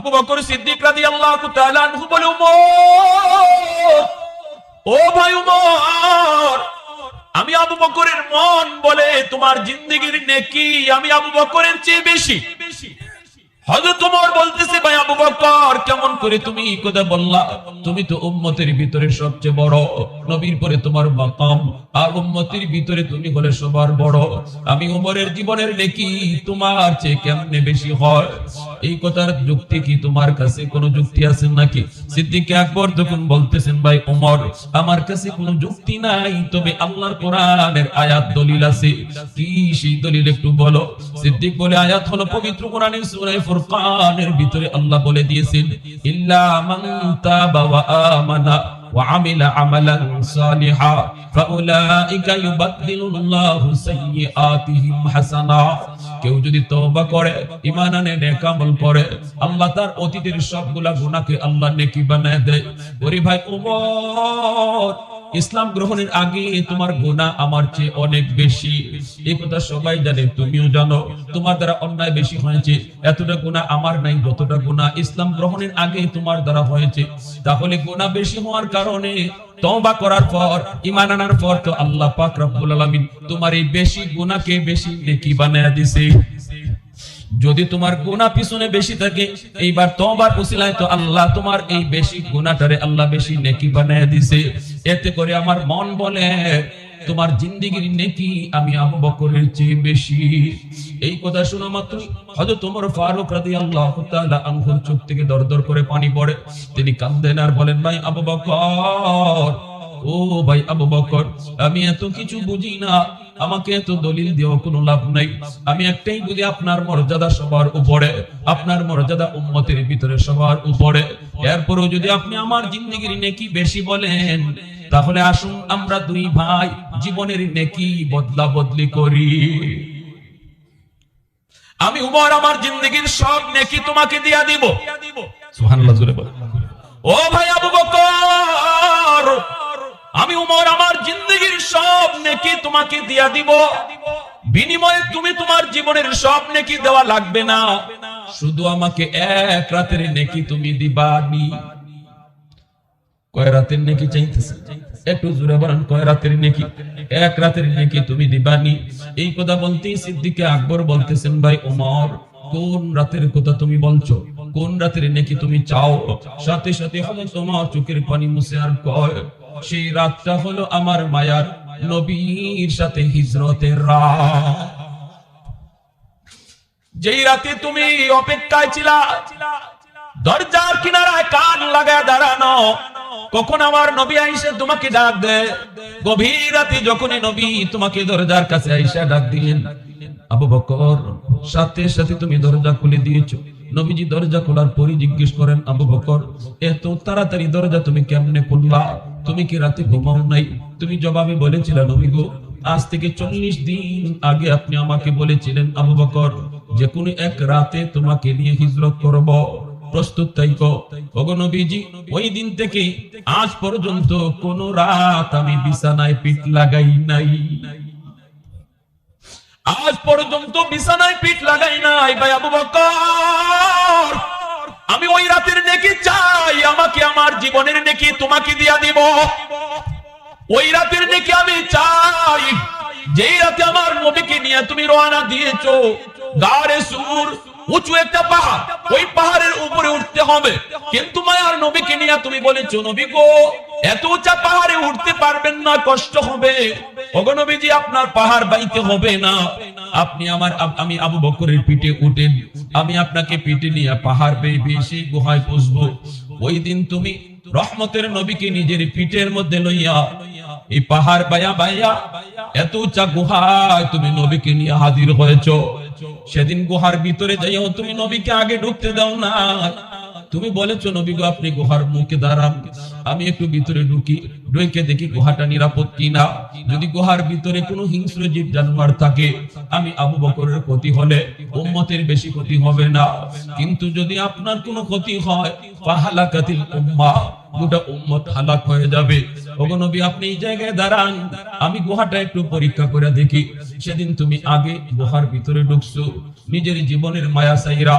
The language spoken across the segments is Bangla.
আবু বকর সিদ্দিক রাদি আল্লাহ তালানহু বলে, উমর, ও ভাই উমর, আমি আবু বকরের মন বলে তোমার জিন্দগির নেকি আমি আবু বকরের চেয়ে বেশি। আমি জীবনের নেকি, তোমার চেয়ে কেমনে বেশি হয়? এই কথার যুক্তি কি তোমার কাছে কোনো যুক্তি আছে নাকি? সিদ্দিক আকবর তখন বলতেছেন, ভাই উমর, আমার কাছে কোনো যুক্তি নাই, তবে আল্লাহর কোরআনের আয়াত দলিল আছে। কি সেই দলিল একটু বলো? সিদ্দিক বলে, আয়াত হলো পবিত্র কোরআনের ফুরকানের ভিতরে আল্লাহ বলে দিয়েছেন ইল্লা মান তাবা ওয়া আমানা وعمل عملا صالحا فاولئك يبدل الله سيئاتهم حسنات কেউ যদি তওবা করে ঈমান আনে নেক আমল করে আল্লাহ তার অতীতের সবগুলা গুনাহকে আল্লাহ নেকি বানায় দেয় ওরে ভাই ওমর ইসলাম গ্রহণের আগে তোমার গুণা আমার চেয়ে অনেক বেশি। এই কথা সবাই জানে, তুমিও জানো। তোমার দ্বারা অন্যায় বেশি হয়েছে, এতটা গুণা আমার নাই, যতটা গুণা ইসলাম গ্রহণের আগে তোমার দ্বারা হয়েছে। তাহলে গুণা বেশি হওয়ার কারণে তওবা করার পর, ঈমান আনার পর তো আল্লাহ পাক রব্বুল আলামিন তোমার এই বেশি গুনাহকে বেশি নেকি বানায়া দিছে। যদি তোমার গুণা পিছনে বেশি থাকে, এইবার তোমার উসিলায় তো আল্লাহ তোমার এই বেশি গুণাটারে আল্লাহ বেশি নেকি বানায় দিছে। এতে করে আমার মন বলে, তোমার জিন্দিগির নেকি আমি আবু বকরের চেয়ে বেশি। এই কথা শোনা মাত্র হয়তো তোমার ফারুক রাদি আল্লাহ আঙ্গুর চোখ থেকে দর দর করে পানি পড়ে। তিনি কান্দেন আর বলেন, ভাই আবু বকর ও ভাই আবু বকর আমি এত কিছু বুঝি না। আমাকে এত দলিল দিয়েও কোনো লাভ নাই। আমি একটাই বুঝি আপনার মর্যাদা সবার উপরে আপনার মর্যাদা উম্মতের ভিতরে সবার উপরে। এরপরেও যদি আপনি আমার জিন্দগির নেকি বেশি বলেন তাহলে আসুন আমরা দুই ভাই জীবনের নেকি বদলা বদলি করি। আমি উমর আমার জিন্দগির সব নেকি তোমাকে দিয়া দিব। সুবহানাল্লাহ জোরে বলেন ও ভাই আবু বকর আমি উমর, আমার জিন্দগির সব নেকি তোমাকে দিয়া দিব। বিনিময়ে তুমি তোমার জীবনের সব নেকি দেওয়া লাগবে না। শুধু আমাকে এক রাতের নেকি তুমি দিবানি কয় রাতের নেকি চাইতেছে? একটু জোরে বলেন, কয় রাতের নেকি? এক রাতের নেকি তুমি দিবানি এই কথা বলতেই সিদ্দিকে আকবর বলতেছেন, ভাই উমর, কোন রাতের কথা তুমি বলছো? কোন রাতের নেকি তুমি চাও? সাথে সাথে তোমার চোখের পানি মুছে আর কয় সেই রাতটা হলো আমার মায়ার নবীর সাথে হিজরতের রাত। যেই রাতে তুমি অপেক্ষায় ছিলা, দরজার কিনারায় কান লাগায় দাঁড়ানো, কখন আমার নবী আইসে তোমাকে ডাক দে গভীর রাতে যখনই নবী তোমাকে দরজার কাছে আইসা ডাক দিলেন, আবু বকর, সাথে সাথে তুমি দরজা খুলে দিয়েছ। নবীজি দরজা খোলার পরই জিজ্ঞেস করেন, আবু বকর এত তাড়াতাড়ি দরজা তুমি কেমনে খুললা? তুমি কি রাতে ঘুমাও নাই? তুমি জবাবে বলেছিলে, নবী গো, আজ থেকে চল্লিশ দিন আগে আপনি আমাকে বলেছিলেন, আবু বকর, যে কোনো এক রাতে তোমাকে নিয়ে হিজরত করব। প্রস্তুত তাই নবীজি, ওই দিন থেকে আজ পর্যন্ত কোন রাত আমি বিছানায় পিঠ লাগাই নাই। আজ পর্যন্ত বিছানায় পিঠ লাগাই নাই ভাই আবু বকর। আমি ওই রাতের নেকি চাই, আমাকে আমার জীবনের নেকি তোমাকে দিয়া দিব। ওই রাতের নেকি আমি চাই, যেই রাতে আমার নবীকে নিয়ে তুমি রওনা দিয়েছ। গারে সুর, উঁচু একটা পাহাড়, ওই পাহাড়ের উপরে উঠতে হবে। কিন্তু মায়ার নবীকে নিয়ে তুমি বলেছ, নবী গো এত উঁচা পাহাড়ে উঠতে পারবেন না, কষ্ট হবে। ওগো নবীজি, আপনার পাহাড় বাইতে হবে না। আপনি আমার আমি আবু বকরের পিঠে উঠেন। আমি আপনাকে পিঠে নিয়ে পাহাড় বেয়ে বেয়ে সেই গুহায় পৌঁছবো ওই দিন তুমি রহমতের নবীকে নিজের পিঠের মধ্যে লইয়া, এই পাহাড় বাইয়া বাইয়া, এত উঁচা গুহায় তুমি নবীকে নিয়ে হাজির হয়েছো। সেদিন গুহার ভিতরে যাইও তুমি নবীকে আগে ঢুকতে দাও না। তুমি বলেছ, নবী গো, আপনি গুহার মুখে দাঁড়ান। আমি একটু ভিতরে ঢুকি, ঢুকে দেখি গুহাটা নিরাপদ কিনা। যদি গুহার ভিতরে কোনো হিংস্র জীব জানোয়ার থাকে, আমি আবু বকরের ক্ষতি হলে উম্মতের বেশি ক্ষতি হবে না। কিন্তু যদি আপনার কোনো ক্ষতি হয়, ফাহালাকাতিল উম্মাহ গোটা উম্মত হালাক হয়ে যাবে। ওগো নবী, আপনি এই জায়গায় দাঁড়ান। আমি গুহাটা একটু পরীক্ষা করে দেখি। সেদিন তুমি আগে গুহার ভিতরে ঢুকছো। নিজের জীবনের মায়া সাইরা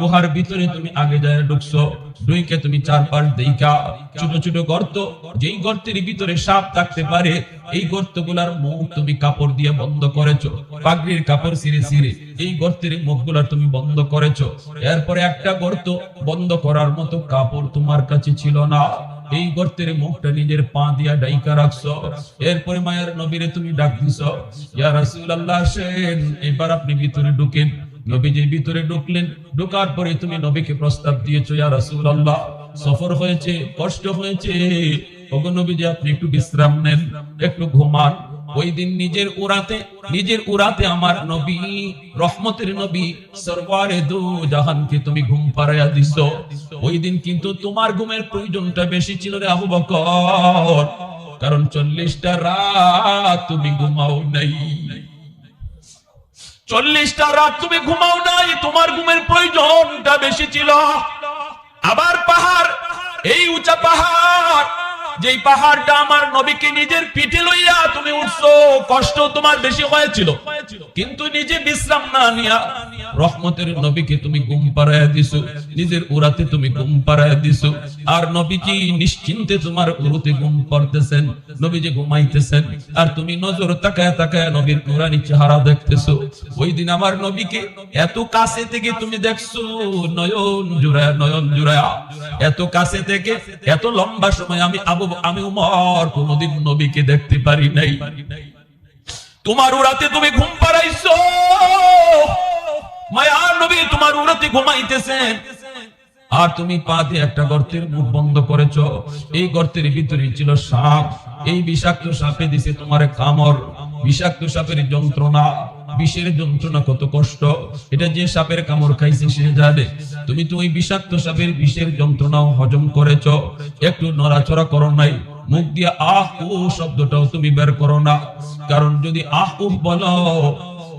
গুহার ভিতরে তুমি আগে যায় ঢুকছো। ডুইকে তুমি চারপাশ দেইকা ছোট ছোট গর্ত, যেই গর্তের ভিতরে সাপ থাকতে পারে, এই গর্তগুলার মুখ তুমি কাপড় দিয়ে বন্ধ করেছ, পাগড়ির কাপড় সিরে সিরে এই গর্তের মুখগুলা তুমি বন্ধ করেছ। এরপরে একটা গর্ত বন্ধ করার মতো কাপড় তোমার কাছে ছিল না। এই গর্তের মুখটা নিজের পা দিয়া ডাইকা রাখছো। এরপরে মায়ের নবীরে তুমি ডাক দিছ, ইয়া রাসূলুল্লাহ, আসেন। এবার আপনি ভিতরে ঢুকেন। নবীজি ভিতরে ঢুকলেন, ঢোকার পরে তুমি নবীকে প্রস্তাব দিয়েছ, ইয়া রাসূলুল্লাহ, সফর হয়েছে, কষ্ট হয়েছে। ওগো নবীজি, আপনি একটু বিশ্রাম নেন, একটু ঘুমান। ওই দিন নিজের উড়াতে নিজের উড়াতে আমার নবী, রহমতের নবী, সরওয়ারে দু জাহানকে তুমি ঘুম পাড়াইয়া দিছ। ওই দিন কিন্তু তোমার ঘুমের প্রয়োজনটা বেশি ছিল রে আবু বকর। কারণ চল্লিশটা রাত তুমি ঘুমাও নাই। চল্লিশটা রাত তুমি ঘুমাও নাই, তোমার ঘুমের প্রয়োজনটা বেশি ছিল। আবার পাহাড়, এই উঁচা পাহাড় যেই পাহাড়টা আমার নবীকে নিজের পিঠে লইয়া তুমি উঠছো, কষ্ট তোমার বেশি হয়েছিল। কিন্তু নিজে বিশ্রাম না নিয়া রহমতের নবীকে তুমি ঘুম পাড়াইয়া দিছো, নিজের উড়াতে তুমি ঘুম পাড়াইয়া দিছো। আর নবীজি নিশ্চিন্তে তোমার উড়ুতে ঘুম পড়তেছেন, নবীজি ঘুমাইতেছেন। আর তুমি নজর তাকায় তাকায় নবীর নুরানি চেহারা দেখতেছো। ওই দিন আমার নবীকে এত কাছে থেকে তুমি দেখছ, নয়ন জুড়ায় নয়ন জুড়ায়। এত কাছে থেকে, এত লম্বা সময় আমি আবু আমি উমর, কোনদিন নবীকে দেখতে পারি নাই। তোমার উড়াতে তুমি ঘুম পাড়াইছো। নবী তোমার উড়াতে ঘুমাইতেছেন আর তুমি পাতে একটা গর্তের মুখ বন্ধ করেছ। এই গর্তের ভিতরে ছিল সাপ। এই বিষাক্ত সাপে দিছে তোমার কামড়। বিষাক্ত সাপের যন্ত্রণা, বিষের যন্ত্রণা কত কষ্ট। এটা যে সাপের কামড় খাইছে সে জানে। তুমি তো ওই বিষাক্ত সাপের বিষের যন্ত্রণাও হজম করেছ। একটু নড়াচড়া করো নাই। মুখ দিয়ে আহ ও শব্দটাও তুমি বের করো না। কারণ যদি আহ উহ বলো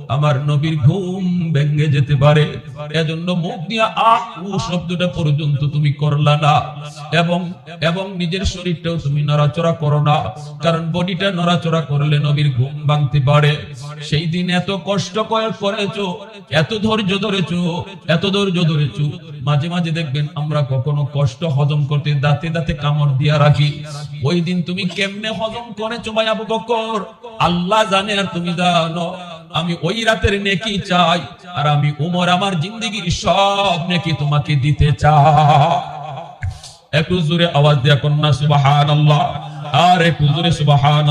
আমার নবীর ঘুম ভেঙে যেতে পারে। এজন্য মুখ দিয়ে আহ উ শব্দটা পর্যন্ত তুমি করলা না। এবং এবং নিজের শরীরটাও তুমি নড়াচড়া করো না। কারণ বডিটা নড়াচড়া করলে নবীর ঘুম ভাঙতে পারে। সেই দিন এত কষ্ট করে, করেছ, এত ধৈর্য ধরেছো, এত ধৈর্য ধরেছো, মাঝে মাঝে দেখবেন আমরা কখনো কষ্ট হজম করতে দাঁতে দাঁতে কামড় দিয়া রাখি। ওই দিন তুমি কেমনে হজম করেছ ভাই আবু বকর? আল্লাহ জানে আর তুমি জানো। আমি ওই রাতের নেকি চাই আর আমি উমর আমার জিন্দগির সব নেকি তোমাকে দিতে চাই একটু জোরে আওয়াজ দিয়া কন্যা সুবাহান আর একটু জোরে সুবাহান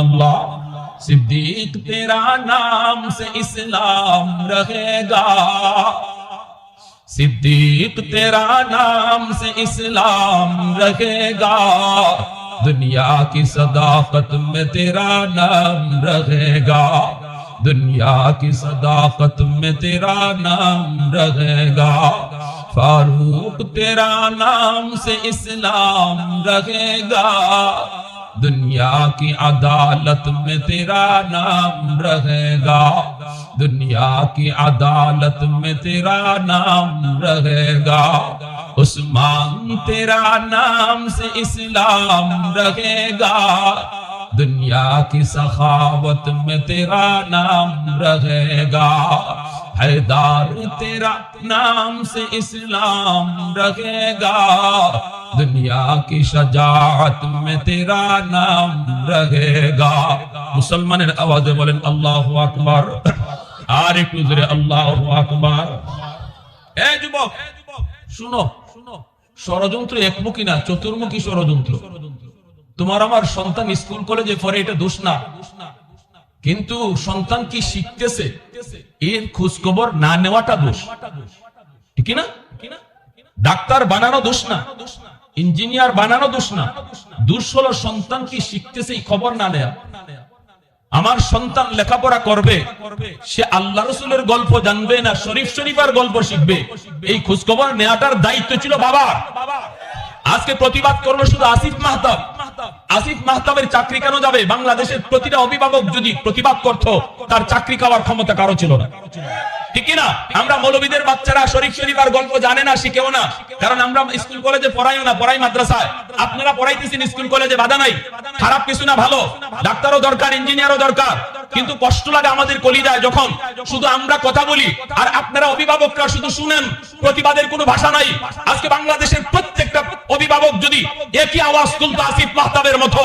सिद्दीक तेरा नाम से इस्लाम रहेगा सिद्दीक तेरा नाम से इस्लाम रहेगा दुनिया की सदाकत में तेरा नाम रहेगा दुनिया की सदाकत में तेरा नाम रहेगा। फारूक तेरा नाम से इस्लाम रहेगा। दुनिया की अदालत में तेरा नाम रहेगा। दुनिया की अदालत में तेरा नाम रहेगा। उस्मान तेरा नाम से इस्लाम रहेगा। दुनिया की सखावत में तेरा नाम रहेगा हैदार तेरा नाम से इस्लाम रहेगा दुनिया की शजात में तेरा नाम रहेगा মুসলমানের আওয়াজে বলেন আল্লাহু আকবার আর একটু জোরে আল্লাহু আকবার এ যুবক শুনো ষড়যন্ত্র একমুখী না চতুর্মুখী ষড়যন্ত্র তোমার আমার সন্তান স্কুল কলেজে পড়ে, এটা দোষ না। কিন্তু সন্তান কি শিখতেছে, এর খোঁজ খবর না নেওয়াটা দোষ। ঠিক না? ডাক্তার বানানো দোষ না, ইঞ্জিনিয়ার বানানো দোষ না। দোষ হলো সন্তান কি শিখতেছে খবর না নেয়া। আমার সন্তান লেখাপড়া করবে, সে আল্লাহ রসুলের গল্প জানবে না, শরীফ শরীফার গল্প শিখবে। এই খোঁজখবর নেওয়াটার দায়িত্ব ছিল বাবার। আজকে প্রতিবাদ করল শুধু আসিফ মাহতাব। আসিফ মাহতাবের চাকরি কেন যাবে? বাংলাদেশের প্রতিটা অভিভাবক যদি প্রতিবাদ করত, তার চাকরি খাওয়ার ক্ষমতা কারও ছিল না। ঠিক না আমরা মৌলবীদের বাচ্চারা শরীফ শরীফ আর গল্প জানে না, শিখেও না। কারণ আমরা স্কুল কলেজে পড়াইও না, পড়াই মাদ্রাসায়। আপনারা পড়াইতেছেন স্কুল কলেজে, বাধা নাই। খারাপ কিছু না, ভালো। ডাক্তারও দরকার, ইঞ্জিনিয়ারও দরকার। কিন্তু কষ্ট লাগে আমাদের কলিজায় যখন শুধু আমরা কথা বলি, আর আপনারা অভিভাবকরা শুধু শুনেন, প্রতিবাদের কোনো ভাষা নাই। আজকে বাংলাদেশের প্রত্যেকটা অভিভাবক যদি একই আওয়াজ তুলতো আসিফ মাহতাবের মতো,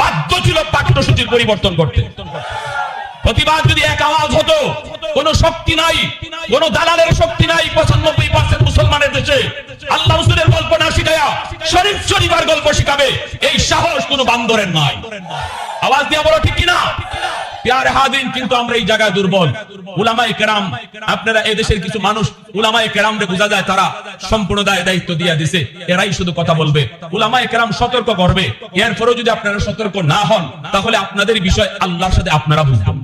বাধ্য ছিল পাঠ্যসূচির পরিবর্তন করতে। প্রতিবাদ যদি এক আওয়াজ হতো, কোন শক্তি নাই, কোন দালালের শক্তি নাই পঁচানব্বই পার্সেন্ট মুসলমানের দেশে। আল্লাহ রসুলের গল্প না শিখায়া শরীফ শরীফার গল্প শিখাবে, এই সাহস কোন বান্দরের নাই। আওয়াজ দিয়া বলো ঠিক কিনা? কিছু মানুষ বোঝা যায় তারা দায়িত্ব দিয়ে দিছে, এরাই শুধু কথা বলবে। কেরাম সতর্ক করবে যদি আপনারা সতর্ক না হন, তাহলে আপনাদের বিষয় আল্লাহর সাথে আপনারা বুঝবেন।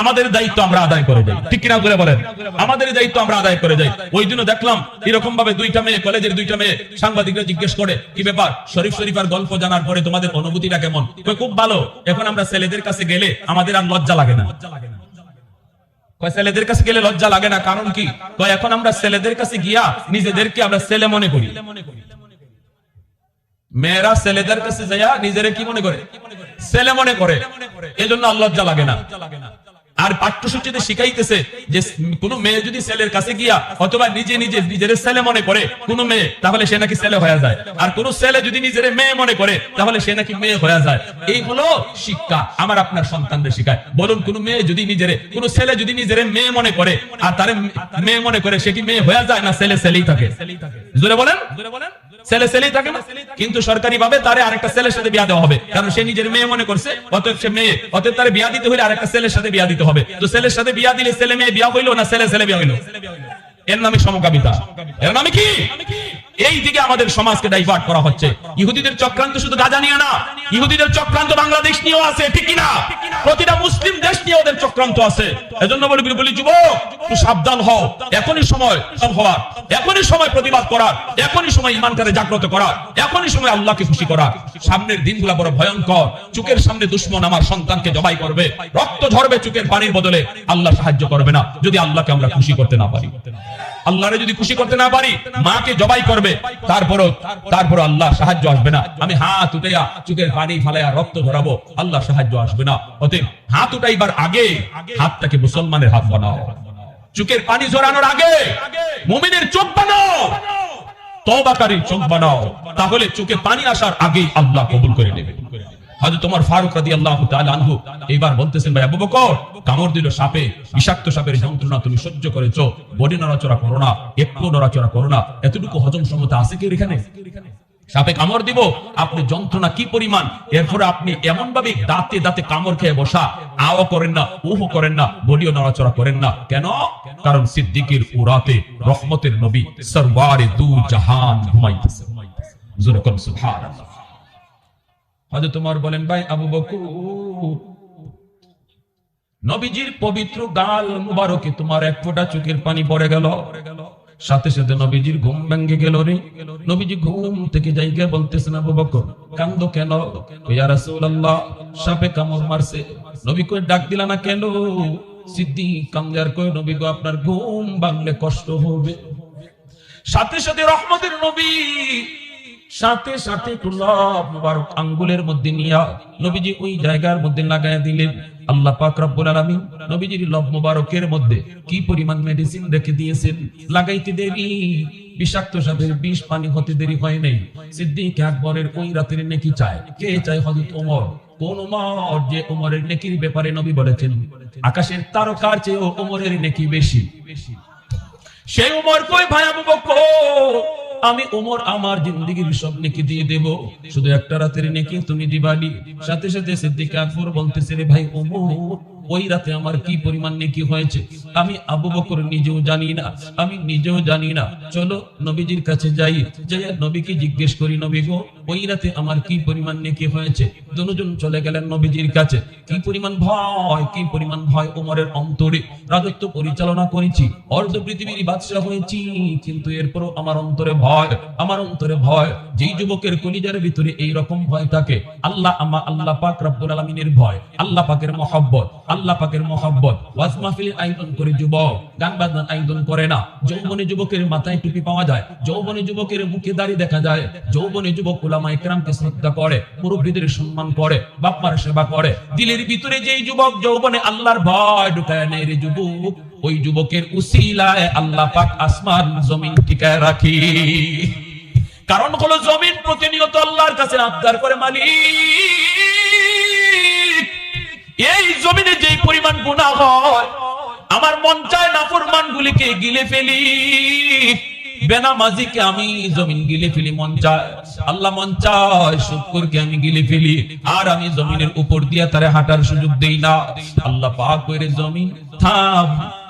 আমাদের দায়িত্ব আমরা আদায় করে যাই। ঠিক কিনা করে বলেন? আমাদের দায়িত্ব আমরা আদায় করে যাই। ওই দিনও দেখলাম এরকম ভাবে দুইটা মেয়ে, কলেজের দুইটা মেয়ে সাংবাদিকরা জিজ্ঞেস করে, কি ব্যাপার? শরীফ শরীফার গল্প জানার পরে তোমাদের অনুভূতিটা কেমন? খুব ভালো। এখন আমরা ছেলেদের কাছে গেলে আমাদের আর লজ্জা লাগে না। ছেলেদের কাছে গেলে লজ্জা লাগে না? কারণ কি? এখন আমরা ছেলেদের কাছে গিয়া নিজেদেরকে আমরা ছেলে মনে করি। মেয়েরা ছেলেদের কাছে যাইয়া নিজেরে কি মনে করে? ছেলে মনে করে। এজন্য আর লজ্জা লাগে না। আর পাঠ্যসূচিতে শিখাইতেছে যে কোন মেয়ে যদি ছেলের কাছে গিয়া অথবা নিজে নিজে নিজের ছেলে মনে করে কোন মেয়ে, তাহলে সে নাকি ছেলে হয়ে যায়। আর কোন ছেলে যদি নিজের মেয়ে মনে করে, তাহলে সে নাকি মেয়ে হয়ে যায়। এই হলো শিক্ষা আমার আপনার সন্তানদের শিখায়। বলুন, কোন মেয়ে যদি নিজের, কোন ছেলে যদি নিজের মেয়ে মনে করে, আর তার মেয়ে মনে করে সে কি মেয়ে হয়ে যায় না ছেলে ছেলেই থাকে? জোরে বলেন। জোরে বলেন ছেলে ছেলেই থাকে না? কিন্তু সরকারি ভাবে তারে আরেকটা ছেলের সাথে বিয়া দেওয়া হবে। কারণ সে নিজের মেয়ে মনে করছে, অতএব সে মেয়ে। অতএব তারে বিয়া দিতে হলে আরেকটা ছেলের সাথে বিয়া দিতে হবে। তো ছেলের সাথে বিয়া দিলে ছেলে মেয়ে বিয়া হইল না ছেলে ছেলে বিয়া হইল? এর নামে সমকামিতা। এর নামে কি? এই দিকে আমাদের সমাজকে ডাইভার্ট করা হচ্ছে। ইহুদিদের চক্রান্ত শুধু গাজা নিয়ে না, ইহুদিদের চক্রান্ত বাংলাদেশ নিয়েও আছে, ঠিক না প্রতিটা মুসলিম দেশ নিয়ে ওদের চক্রান্ত আছে। এজন্য বলি বলি যুবক সাবধান হও। এখনই সময় হওয়ার, এখনই সময় প্রতিবাদ করার, এখনই সময় ইমানটারে জাগ্রত করার, এখনই সময় আল্লাহকে খুশি করার। সামনের দিনগুলো বড় ভয়ঙ্কর। চুকের সামনে দুশ্মন আমার সন্তানকে জবাই করবে। রক্ত ঝরবে চুকের পানির বদলে আল্লাহ সাহায্য করবে না। যদি আল্লাহকে আমরা খুশি করতে না পারি। আল্লাহরে যদি খুশি করতে না পারি, মাকে জবাই করবে তারপরও তারপর আল্লাহ সাহায্য আসবে না। আমি হাত উঠাইয়া চোখের পানি ফালাইয়া রক্ত ধরাবো আল্লাহ সাহায্য আসবে না। অতএব হাত উঠাইবার আগে হাতটাকে মুসলমানের হাত বানাও। চোখের পানি ঝরানোর আগে মুমিনের চোখ বানাও। তবাকারীর চোখ বানাও। তাহলে চোখে পানি আসার আগেই আল্লাহ কবুল করে নেবে। হয়তো তোমার ফারুক রাদি আল্লাহ আনহু এইবার বলতেছেন, ভাই আবু বকর, কামড় দিল সাপে, বিষাক্ত সাপের যন্ত্রণা তুমি সহ্য করেছ, বডি নড়াচড়া করো না, একটু নড়াচড়া করো না, এতটুকু হজম ক্ষমতা আছে কি এখানে? সাপে কামড় দিব, আপনি যন্ত্রণা কি পরিমাণ? এরপরে আপনি এমন ভাবে দাঁতে দাঁতে কামড় খেয়ে বসা আও করেন না, উহু করেন না, বডিও নড়াচড়া করেন না। কেন? কারণ সিদ্দিকের উরাতে রহমতের নবী সরওয়ারে দু জাহান ঘুমাইতেছে। জোরে কোন, সুবহানাল্লাহ। হয়তো তোমার বলেন, ভাই আবু বকর, নবীজির পবিত্র গাল মুবারকে তোমার এক ফোঁটা চোখের পানি পড়ে গেল। সাথে সাথে নবীজির ঘুম ভেঙে গেল রে। নবীজি ঘুম থেকে যাইগে বলতেছেন, আবু বকর, কান্দ কেন? সাপে কামড় মারছে। নবী কই ডাক দিলা না কেন? সিদ্দিক কামজার কই, নবী গো, আপনার ঘুম ভাঙলে কষ্ট হবে। সাথে সাথে রহমতের নবী সাথে সাথে কুল্লাব মুবারক আঙ্গুলের মধ্যে নিয়া নবীজি ওই জায়গার মধ্যে লাগায় দিলেন। আল্লাহ পাক রব্বুল আলামিন নবীজির লব মুবারকের মধ্যে কি পরিমাণ মেডিসিন রেখে দিয়েছেন? লাগাইতে দেরি, বিষাক্ত সাপের বিষ পানি হতে দেরি হয় নাই। সিদ্দিক আকবরের ওই রাতের নেকি চায়। কে চায় হযরত ওমর? কোন ওমর যে ওমরের নেকির ব্যাপারে নবী বলেছেন। আকাশের তারকার চেয়েও ওমরের নেকি বেশি। সেই উমর কই ভাই আবু বকর আমি ওমর আমার জিন্দিগির সব নেকি দিয়ে দেব। শুধু একটা রাতের নেকি, তুমি দিবানি সাথে সাথে সিদ্দিক আকবর বলতেছে, রে ভাই উমর ওই রাতে আমার কি পরিমাণ নেকি হয়েছে? আমি আবু বকর নিজেও জানি না, আমি নিজেও জানি না। চলো নবীজির কাছে যাই যাই নবীকে জিজ্ঞেস করি, নবী গো, ওই রাতে আমার কি পরিমাণ নেকি হয়েছে? দুজন চলে গেলেন নবীজির কাছে। কি পরিমাণ ভয়, কি পরিমাণ ভয় ওমরের অন্তরে। রাজত্ব পরিচালনা করেছি, অর্ধ পৃথিবীর বাদশাহ হয়েছি, কিন্তু এরপরও আমার অন্তরে ভয়, আমার অন্তরে ভয়। যেই যুবকের কলিজার ভিতরে এই রকম ভয় থাকে, আল্লাহ আমা, আল্লাহ পাক রব্বুল আলামিনের ভয়, আল্লাহ পাকের মহব্বত আল্লাহ পাকের মহব্বত। ওয়াজ মাহফিল আয়োজন করে যুবক, গান বাজনার আয়োজন করে না। যৌবনে যুবকের মাথায় টুপি পাওয়া যায়। যৌবনে যুবকের মুখে দাড়ি দেখা যায়। যৌবনে যুবক ওলামা ইকরামকে শ্রদ্ধা করে, মুরব্বীদের সম্মান করে, বাপমার সেবা করে। দিলের ভিতরে যেই যুবক যৌবনে আল্লাহর ভয় ঢুকায় নেয় রে যুবক, ওই যুবকের উসিলায় আল্লাহ পাক আসমান, জমিন টিকায় রাখি। কারণ হলো জমিন প্রতিনিয়ত আল্লাহর কাছে আবদার করে মালিক। এই জমিনে যে পরিমাণ গুণা হয় আমার মন চায় নাফরমান গুলিকে গিলে ফেলি। বেনামাজিকে আমি জমিন গিলে ফেলি, মন চায়। আল্লাহ মন চায়, শুক্রকে আমি গিলে ফেলি। আর আমি জমিনের উপর দিয়ে হাঁটার সুযোগ দেই না। আল্লাহ পাক করে জমিন, থাম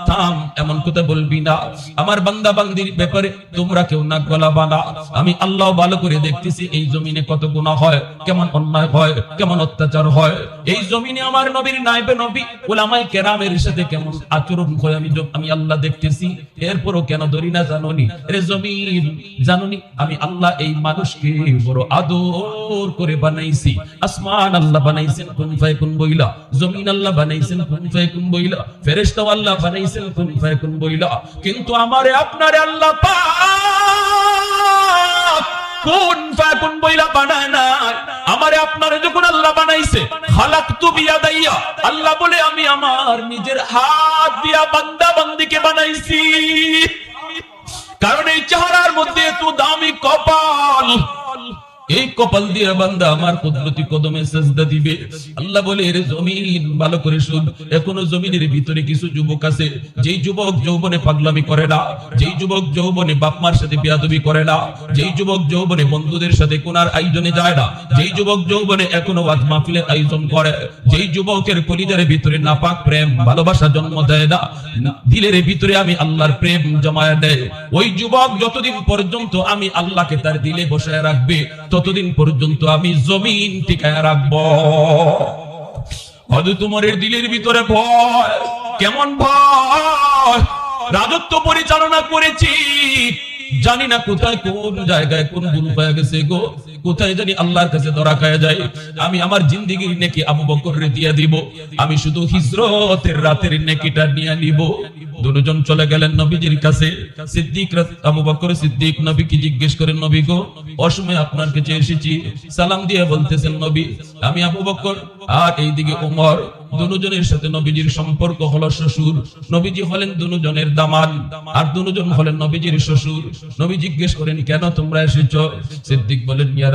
থাম, এমন কথা বলবি না। আমার বান্দা বান্দির ব্যাপারে তোমরা কেউ নাক গলাবা না। আমি আল্লাহ ভালো করে দেখতেছি, এই জমিনে কত গুনাহ হয়, কেমন অন্যায় হয়, কেমন অত্যাচার হয়। এই জমিনে আমার নবীর নাইবে নবী ওলামাই কেরামের সাথে কেমন আচরণ হয় আমি আমি আল্লাহ দেখতেছি। এরপরও কেন ধরি না জানোনি? জমিন। জানোনি, আমি আল্লাহ এই মানুষকে বড় আদর করে বানাইছি। আসমান আল্লাহ বানাইছেন বইলা? জমিন আল্লাহ বানাইছেন বইলা? আল্লাহ বানাইছেন বইলা? কিন্তু আমারে, আপনারে আল্লাহ কোন বইলা বানায় না আমারে, আপনারে যখন আল্লাহ বানাইছে আল্লাহ বলে, আমি আমার নিজের হাত দিয়া বান্দা বান্দিকে বানাইছি কারণ এই চেহারার মধ্যে এত দামি কপাল এই কপাল দিয়ে বান্দা আমার কুদরতি কদমে সেজদা দিবে। আল্লাহ বলে, এর জমিন, ভালো করে শুন। এখনও জমিনের ভিতরে কিছু যুবক আছে। যেই যুবক যৌবনে পাগলামি করে না, যেই যুবক যৌবনে বাপমার সাথে বিয়াদবি করে না, যেই যুবক যৌবনে বন্ধুদের সাথে কোনার আয়োজনে যায় না, যেই যুবক যৌবনে এখনও ওয়াজ মাহফিলের আয়োজন করে, যেই যুবকের কলিজার ভিতরে নাপাক প্রেম, ভালোবাসা জন্ম দেয় না, দিলের ভিতরে আমি আল্লাহর প্রেম জমায় দেয়। ওই যুবক যতদিন পর্যন্ত আমি আল্লাহকে তার দিলে বসায় রাখবে, ততদিন পর্যন্ত আমি জমিন টিকায় রাখব। হয়তো তোমার দিলের ভিতরে ভয়, কেমন ভয়? রাজত্ব পরিচালনা করেছি। জানি না কোথায়, কোন জায়গায় কোন গুরু পায় গেছে গো। কোথায় জানি আল্লাহর কাছে ধরা খায় যায়। আমি আমার জিন্দিগির নেকি আবু বকরের দিয়ে দিব। আমি শুধু হিজরতের রাতের নেকিটা নিয়ে নিব। দুজন চলে গেলেন নবীজির কাছে। সিদ্দিক আবু বকর, সিদ্দিক নবীকে জিজ্ঞেস করেন, নবী গো, অসময়ে আপনার কাছে এসেছি। সালাম দিয়ে বলতেছেন নবী, আমি আবু বকর আর এইদিকে উমর দুজনের সাথে নবীজির সম্পর্ক হলো শ্বশুর। নবীজি হলেন দুজনের দামাল আর দুজন হলেন নবীজির শ্বশুর। নবী জিজ্ঞেস করেন, কেন তোমরা এসেছ? সিদ্দিক বলেন ইয়া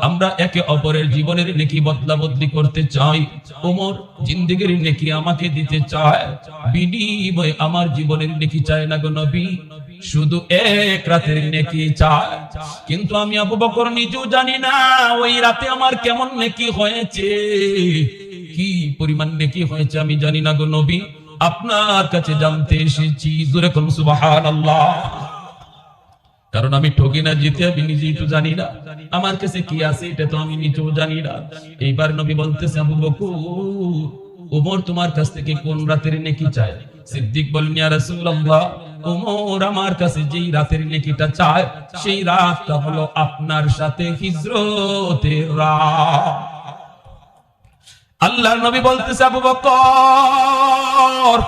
আমরা একে অপরের জীবনের নেকি বদলা বদলি করতে চাই। ওমর নেকি আমাকে দিতে চায়। বিনিময় আমার জীবনের নেকি চায় না গো শুধু এক রাতের নেকি চায়। কিন্তু আমি আবু বকর নিজেও জানি না, ওই রাতে আমার কেমন নেকি হয়েছে। কি পরিমাণ নেকি হয়েছে আমি জানি না গো নবী। আপনার কাছে জানতে এসেছি কোন কারণ আমি ঠকি না, জিতে আমি নিজেই তো জানি না। আমার কাছে কি আছে এটা তো আমি নিজেও জানি না। এইবার নবী বলতেছে, আবু বকর ওমর তোমার কাছ থেকে কোন রাতের নেকি চায়? সিদ্দিক বলেন, ইয়া রাসূলুল্লাহ ওমর আমার কাছে যেই রাতের নেকিটা চায়, সেই রাতটা হলো আপনার সাথে হিজরতের রাত। আল্লাহর নবী বলতেছে, আবু বকর,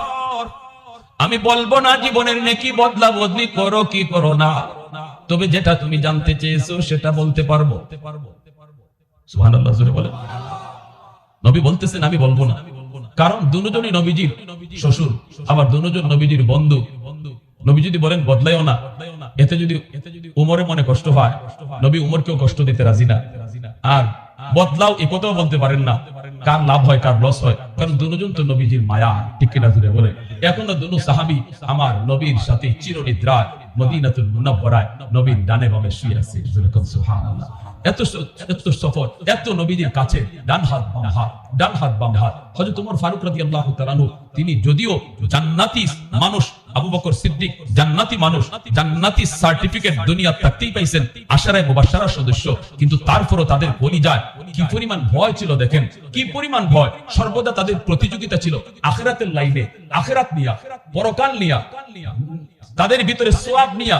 আমি বলব না জীবনের নেকি বদলা বদলি করো কি করো না। তবে যেটা তুমি জানতে চেয়েছো, সেটা বলতে পারব। নবী বলতেছেন, আমি বলব না। কারণ দুজনই নবীজির শ্বশুর, আবার দুজন নবীজির বন্ধু। নবী যদি বলেন বদলাইও না। এতে যদি উমরে মনে কষ্ট হয়, নবী উমরকেও কষ্ট দিতে রাজি না। আর বদলাও এ কথাও বলতে পারেন না, কার লাভ হয়, কার লস হয়। কারণ দুজন তো নবীজির মায়া, ঠিক কিনা জুড়ে বলে এখন দুনু সাহাবি আমার নবীর সাথে চিরনিদ্রায়। মদিনাতুল মুনাব্বরায় ডানে বামে শুয়ে আছে। সুবহানাল্লাহ। এত এত সফর, এত নবীদের কাছে ডান হাত, বাম হাত, ডান হাত, বাম হাত। হযরত ওমর ফারুক রাদিয়াল্লাহু তাআলা তিনি যদিও জান্নাতি মানুষ, আবু বকর সিদ্দিক, জান্নাতি মানুষ, জান্নাতি সার্টিফিকেট দুনিয়া থাকতেই পাইছেন, আশারায় মুবাশশারা সদস্য, কিন্তু তারপরও তাদের বলি যায় কি পরিমাণ ভয় ছিল দেখেন, কি পরিমাণ ভয়। সর্বদা তাদের প্রতিযোগিতা ছিল আখেরাতের লাইনে, আখেরাত নিয়া, পরকাল নিয়া। তাদের ভিতরে সোয়াব নিয়া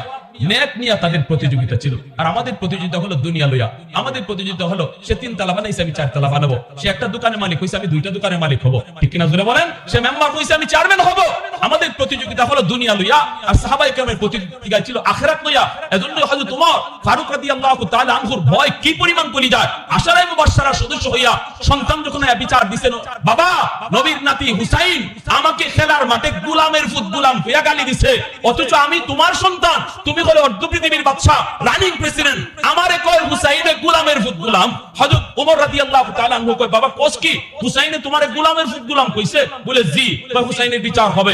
নেক নিয়া তাদের প্রতিযোগিতা ছিল। আর আমাদের প্রতিযোগিতা হলো দুনিয়া লইয়া। আমাদের প্রতিযোগিতা হলো, সে তিন তালা বানাইছে, আমি চার তালা বানাবো। সে একটা দোকানের মালিক হইছে, আমি দুইটা দোকানের মালিক হব। ঠিক কিনা জোরে বলেন? সে মেম্বার হইছে, আমি চেয়ারম্যান হব। আমাদের প্রতিযোগিতা হলো দুনিয়া লইয়া, আর সাহাবাই কেরামের প্রতিযোগিতা ছিল আখেরাত লইয়া। এজন্য হযরত তোমার ফারুক রাদিয়াল্লাহু তাআলা আনহুর ভয় কি পরিমাণ করি যায়। আশারায়ে মুবাশশারা সদস্য হইয়া সন্তান যখন বিচার দিছেন বাবা, নবীর নাতি হুসাইন আমাকে খেলার মাঠে গোলামের ফুট গোলাম কইয়া গালি দিছে। অথচ আমি তোমার সন্তান, তুমি হলে অর্ধ পৃথিবীর বাদশা রানিং প্রেসিডেন্ট। আমারে কয়, হুসাইনে গোলামের ফুট গোলাম। ওমর রাদিয়াল্লাহু তাআলা আনহু কয়, বাবা, কোস কি? হুসাইনে তোমারে গোলামের ফুট গোলাম কইছে? বলে, জি। কয়, হুসাইনের বিচার হবে।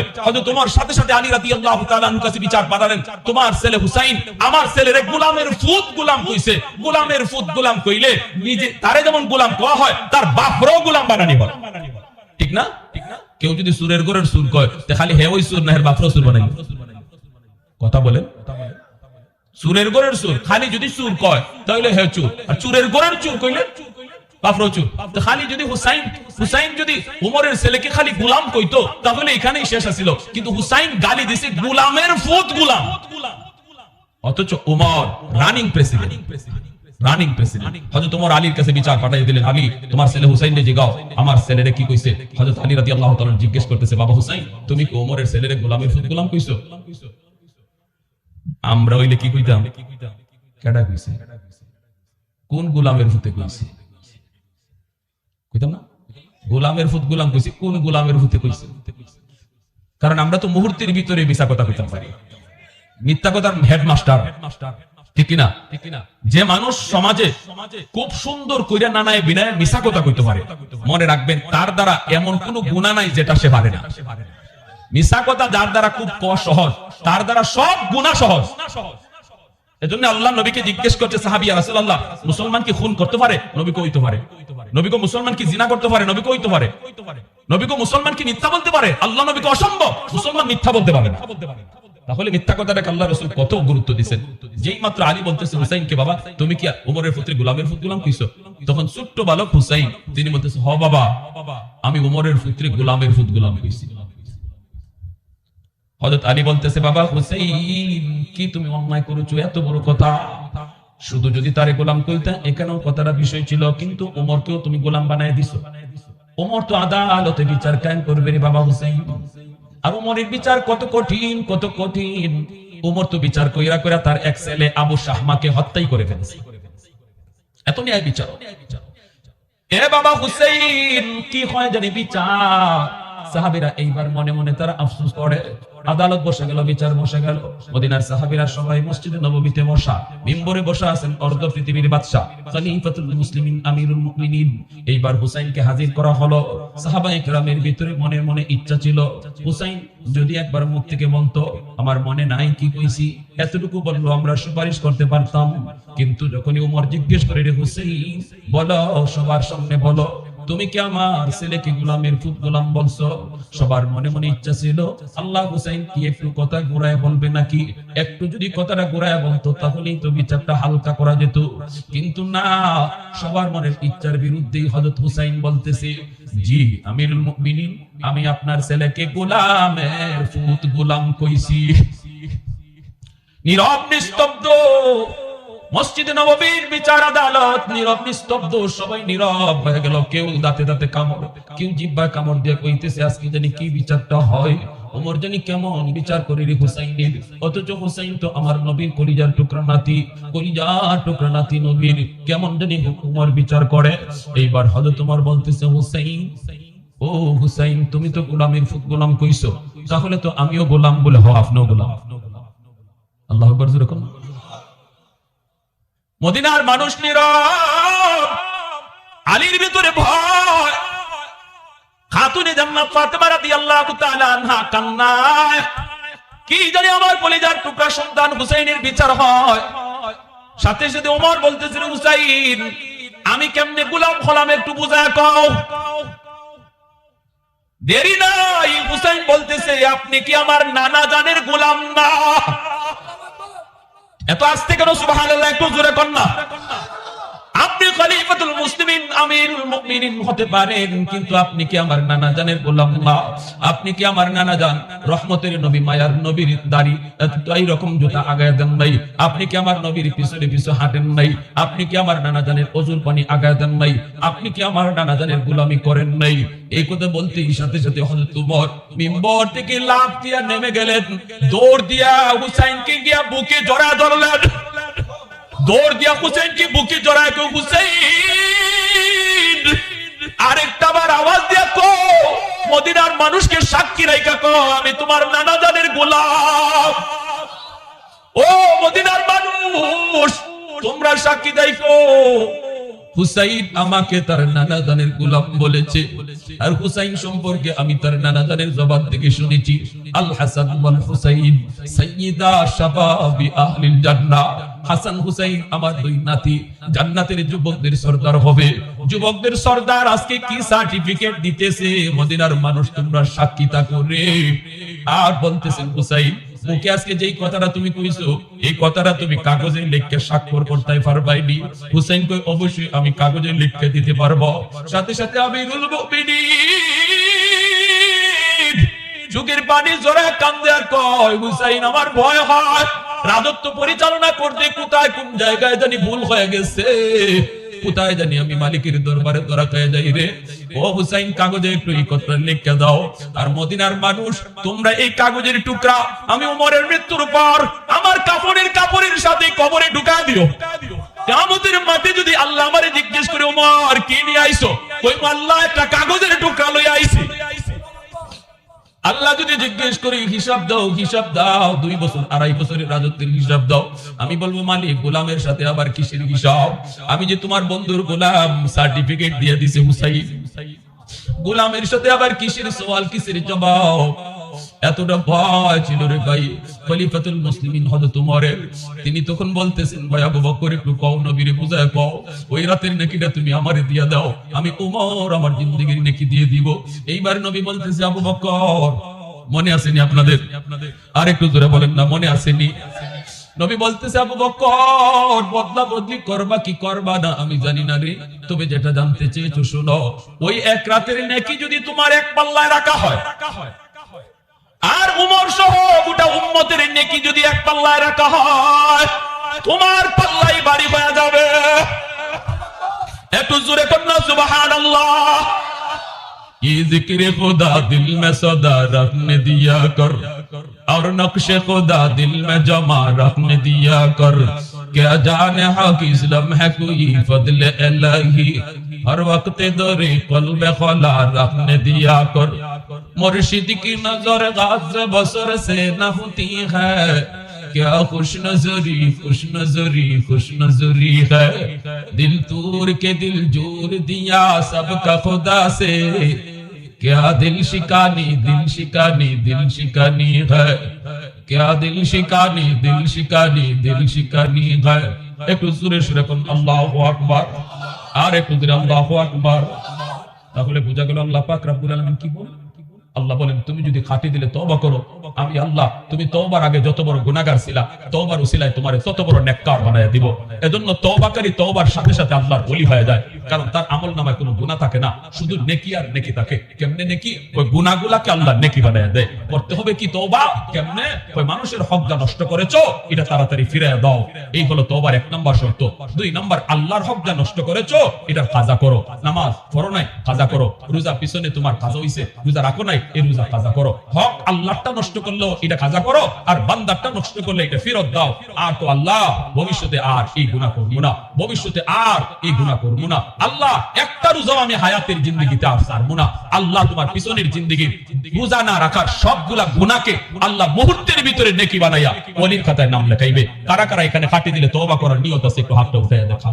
ওমর সাথে সাথে আলী রাদিয়াল্লাহু তাআলা আনহু কাছে বিচার পাঠালেন তোমার ছেলে হুসাইন, আমার গোলামের ফুট গোলাম কইছে। গোলামের ফুট গোলাম কইলে নিজে, তারে যেমন গোলাম কওয়া হয়, তার বাপরও গোলাম বানানি ঠিক না? ঠিক না? কেউ যদি সুরের সুর কয়, তে হে ওই সুর না বাপরও সুর বানাই। কথা বলেন? সুরের গোরের সুর খালি যদি সুর কয় তাহলে হে চুর। আর চুরের গোরের চুর কইলে চুর। হুসাইন উমরের কাছে বিচার জিগাও। আমার ছেলেরে কি কইছে? হযরত আলী রাদিয়াল্লাহু জিজ্ঞেস করতেছে, বাবা হুসাইন, তুমি কি ওমরের ছেলেরে গোলামের ফুট গোলাম কইছো? আমরা হইলে কি কইতাম? কেডা কইছে? কোন গোলামের ফুতে কইছে? কইতাম না? গোলামের ফুত গোলাম কইছে, কোন গোলামের ফুতে কইছে? কারণ আমরা তো মুহূর্তের ভিতরে মিশা কথা কইতাম পারি। মিথ্যা কথার হেডমাস্টার। ঠিক কিনা? যে মানুষ সমাজে খুব সুন্দর কইরা নানায় বিনায় মিশা কথা কইতে পারে, মনে রাখবেন, তার দ্বারা এমন কোন গুণা নাই যেটা সে পারে না। যার দ্বারা খুব সহজ, তার দ্বারা সব গুণা সহজ। এজন্য আল্লাহ নবীকে জিজ্ঞেস করছে সাহাবিয়া মুসলমান কি খুন করতে পারে? নবী কইতে পারে। মুসলমান কি জিনা করতে পারে? নবী কইতে পারে। মুসলমান কি মিথ্যা বলতে পারে? আল্লাহ নবীকে অসম্ভব। মুসলমান মিথ্যা বলতে পারে না। তাহলে মিথ্যা কথাটাকে আল্লাহ রসুল কত গুরুত্ব দিচ্ছেন যেই মাত্র আলী বলতেছে হুসাইন কে বাবা, তুমি কি উমরের পুত্রী গোলামের ফুত গোলাম কইছো? তখন ছোট্ট বালক হুসাইন, তিনি বলতেছে, হ, বাবা, আমি উমরের পুত্রী গোলামের ফুত গোলাম কইছি। হযরত আলী বলতেছে, বাবা হুসাইন, কি তুমি অন্যায় করেছ? এত বড় কথা। শুধু যদি তারে গোলাম কইতা, এখানেও কথাটা বিষয় ছিল, কিন্তু ওমরকেও তুমি গোলাম বানায় দিছো। ওমর তো আদালতে বিচার কায়েম করবে রে বাবা হুসাইন। আর ওমরের বিচার কত কঠিন কত কঠিন। ওমর তো বিচার কইরা কইরা তার এক ছেলে আবু শাহমাকে হত্যাই করে ফেলেছে। এত ন্যায় বিচার। এ বাবা হুসেইন, কি হয় জানি বিচার? সাহাবিরা এইবার মনে মনে তারা আফসোস করে। আদালত বসে গেল, বিচার বসে গেল। মদিনার সাহাবিরা সবাই মসজিদে নববীতে বসা, মিম্বরে বসা আছেন অর্ধ পৃথিবীর বাদশা খলিফাতুল মুসলিমিন, আমিরুল মুমিনিন। এইবার হুসাইনকে হাজির করা হলো। সাহাবা একরামের ভিতরে মনে মনে ইচ্ছা ছিল, হুসাইন, যদি একবার মুখ থেকে বলতো, আমার মনে নাই কি কইছি? এতটুকু বলল, আমরা সুপারিশ করতে পারতাম। কিন্তু যখনই উমর জিজ্ঞেস করে, রে হুসেইন, বলো, সবার সামনে বলো। তুমি কি আমার ছেলেকে গোলামের ফুট গোলাম বলছো? সবার মনে মনে ইচ্ছা ছিল, আল্লাহ হুসাইন কি একটু কথা ঘুরায় বলবে নাকি? একটু যদি কথাটা ঘুরায় বলতো, তাহলেই তো বিচারটা হালকা করা যেত। কিন্তু না, সবার মনের ইচ্ছার বিরুদ্ধেই হযরত হুসাইন বলতেছে, জি, আমিরুল মুমিনিন, আমি আপনার ছেলেকে গোলামের ফুট গোলাম কইছি। নীরব, নিস্তব্ধ মসজিদে নববীর বিচার আদালত, নীরব, নিস্তব্ধ, সবাই নীরব হয়ে গেল। কেউ দাঁতে দাঁতে কামড়, কেউ জিব্বায় কামড় দিয়ে কইতেছে, আজকে জানি কি বিচারটা হয়? ওমর জানি কেমন বিচার করি রে হুসাইনের? অথচ হুসাইন তো আমার নবীর কলিজার টুকরা নাতি। কলিজার টুকরা নাতি নবীর কেমন জানি উমর বিচার করে। এইবার হয়তো তোমার বলতেছে, হুসাইন, ও হুসাইন, তুমি তো গোলামের ফুট গোলাম কইছো। তাহলে তো আমিও গোলাম বলে হ আপনিও গোলাম। আল্লাহ আকবার, জোরে কোন। মদিনার মানুষ নীরব। আলীর ভিতরে ভয়। খাতুনে জান্নাত ফাতেমা রাদিয়াল্লাহু তাআলা আনহা কান্নায়। কি জানি আমার কলিজার টুকরা সন্তান হুসাইনের বিচার হয়। সাথে সাথে ওমর বলতেছিল, হুসাইন, আমি কেমনে গোলাম হলাম একটু বুঝায় কও। দেরি নাই, হুসাইন বলতেছে, আপনি কি আমার নানা জানের গোলাম না? এত আসতে কেন সুবাহ একটু জোরে কন্যা খলিফাতুল মুসলিমিন আমিরুল মুমিনিন হতে পারেন, কিন্তু আপনি কি আমার নানা জানের গোলাম না আপনি কি আমার নানা জান? রহমতের নবী, মায়ার নবীর দাড়ি এই রকম জুতা আগায় দেন আপনি কি আমার নবীর পিছনে হাঁটেন নাই? আপনি কি আমার নানা জানের পানি আগায় দেন নাই? আপনি কি আমার নানা জানের গোলামি করেন নাই? এই কথা বলতেই সাথে সাথে উমর মিম্বর থেকে লাফ দিয়া নেমে গেলেন। দৌড় দিয়া হুসাইনকে গিয়া বুকে জড়া ধরলেন। দৌড় দিয়া হুসেনকে বুকে জড়ায় কেউ হুসেন? আরেকটা বার আওয়াজ দিয়া কো, মদিনার মানুষকে সাক্ষী রাইকা কো, আমি তোমার নানা জানের গোলাম। ও মদিনার মানুষ, তোমরা সাক্ষী দাইকো হুসাইন আমাকে তার নানা জানের গোলাম বলেছে। আর হুসাইন সম্পর্কে আমি তার নানা জানের জবান থেকে শুনেছি। আল হাসান ওয়াল হুসাইন, সাইয়্যিদা শাবাবি আহলিল জান্নাহ। হাসান হুসাইন আমার দুই নাতি, জান্নাতের যুবকদের সর্দার হবে। যুবকদের সর্দার আজকে কি সার্টিফিকেট দিতেছে? মদিনার মানুষ তোমরা সাক্ষী থাকো রে। আর বলতেছেন হুসাইন মুখে আজকে যেই কথাটা তুমি কইছো, এই কথাটা তুমি কাগজে লিখে স্বাক্ষর করতে পারবাইনি। হুসাইন কই অবশ্যই আমি কাগজে লিখে দিতে পারব। সাথে সাথে আমি রুলবো যুগের পানি জোরে কান্দে আর কয়, হুসাইন, আমার ভয় হয়। রাজত্ব পরিচালনা করতে কোথায় কোন জায়গায় জানি ভুল হয়ে গেছে। কোথায় জানি, আমি মালিকের দরবারে ধরা খেয়ে যাই রে। ও হুসাইন, কাগজে একটু এই কথা লিখে দাও। আর মদিনার মানুষ, তোমরা এই কাগজের টুকরা, আমি উমরের মৃত্যুর পর আমার কাপড়ের কাপড়ের সাথে কবরে ঢুকা দিও। কামতের মাঠে যদি আল্লাহ আমারে জিজ্ঞেস করে, উমর, কি নিয়ে আইছো ওই আল্লাহ, একটা কাগজের জিজ্ঞেস করি, হিসাব দাও হিসাব দাও। দুই বছর, আড়াই বছরের রাজত্বের হিসাব দাও। আমি বলব, মালিক, গোলামের সাথে আবার কিসের হিসাব? আমি যে তোমার বন্ধুর গোলাম, সার্টিফিকেট দিয়ে দিছে হুসাইন। গোলামের সাথে আবার কিসের সওয়াল, কিসের জবাব? এতটা ভয় ছিল রে ভাই। খলিফাতুল মুসলিমিন হযরত উমরের। তিনি তখন বলতেছেন, ভাই, আবু বকর একটু কও, নবীরে বুঝায় কও, ওই রাতের নেকিটা তুমি আমারে দিয়া দাও। আমি উমর আমার জিন্দেগির নেকি দিয়ে দিব। এইবার নবী বলতেছে, আবু বকর মনে আসেনি আপনাদের? আর একটু জোরে বলেন না, মনে আসেনি। নবী বলতেছে, আবু বকর বদলা বদলি করবা কি করবা না, আমি জানি না রে। তবে যেটা জানতে চেয়েছো, শোনো। ওই এক রাতের নেকি যদি তোমার এক পাল্লায় রাখা হয়, আর উমর সহ গোটা উম্মতের নেকি যদি এক পাল্লায় রাখা হয়, তোমার পাল্লাই বাড়ি হয়ে যাবে। একটু জোরে কন্যা সুবাহান আল্লাহ ये ज़िक्र खुदा दिल में सदा रखने दिया कर। और नक्श खुदा दिल में जमा रखने दिया कर। क्या जाने हक इस्लाम है कोई फजल इलाही। हर वक्त दरे कल्ब खला रखने दिया कर। मुर्शिद की नज़र गाज बसर से न होती है। کیا خوش نظری خوش نظری خوش نظری ہے دل تور کے دل جور دیا سب کا خدا سے کیا دل شکانی دل شکانی دل شکانی ہے کیا دل شکانی دل شکانی دل شکانی ہے ایک سورے شرکن اللہ আর একটু আল্লাহ আকবার তাহলে বোঝা গেল আল্লাহ পাক রাব্বুল আলামিন কি বলেন আল্লাহ বলেন, তুমি যদি খাটি দিলে তওবা করো। আমি আল্লাহ, তুমি তওবার আগে যত বড় গুনাহগার ছিলা, তওবার উসিলায় তোমারে তত বড় নেককার বানায়া দিব। এজন্য তওবাকারী তওবার সাথে সাথে আল্লাহর ওলি হয়ে যায়। কারণ তার আমল নামায় কোনো গুনাহ থাকে না। শুধু নেকি আর নেকি থাকে। কেমনে নেকি? ওই গুনাহগুলাকে আল্লাহ নেকি বানায়া দেয়। করতে হবে কি তওবা? কেমনে? ওই মানুষের হক যা নষ্ট করেছ, এটা তাড়াতাড়ি ফিরে দাও। এই হলো তওবার এক নাম্বার শর্ত। দুই নাম্বার, আল্লাহর হক যা নষ্ট করেছ এটা কাজা করো। নামাজ পড়ো নাই কাজা করো। রোজা পিছনে তোমার কাজা হইছে, রোজা রাখো নাই রোজা কাজা করো। হক আল্লাহটা নষ্ট করল, এটা কাজা করো, আর বান্দারটা নষ্ট করলে এটা ফেরত দাও। আর তো আল্লাহ, ভবিষ্যতে আর এই গুণা করব না। ভবিষ্যতে আর এই গুণা করব না। আল্লাহ, একটা রোজাও আমি হায়াতের জিন্দগিতে আর সারবো না। আল্লাহ তোমার পিছনের জিন্দগি রোজা না রাখার সবগুলা গুণাকে আল্লাহ মুহূর্তের ভিতরে নেকি বানাইয়া অলির খাতায় নাম লেখাইবে। কারা কারা এখানে কাটি দিলে তওবা করার নিয়ত আছে, একটু হাতটা উঠাইয়া দেখা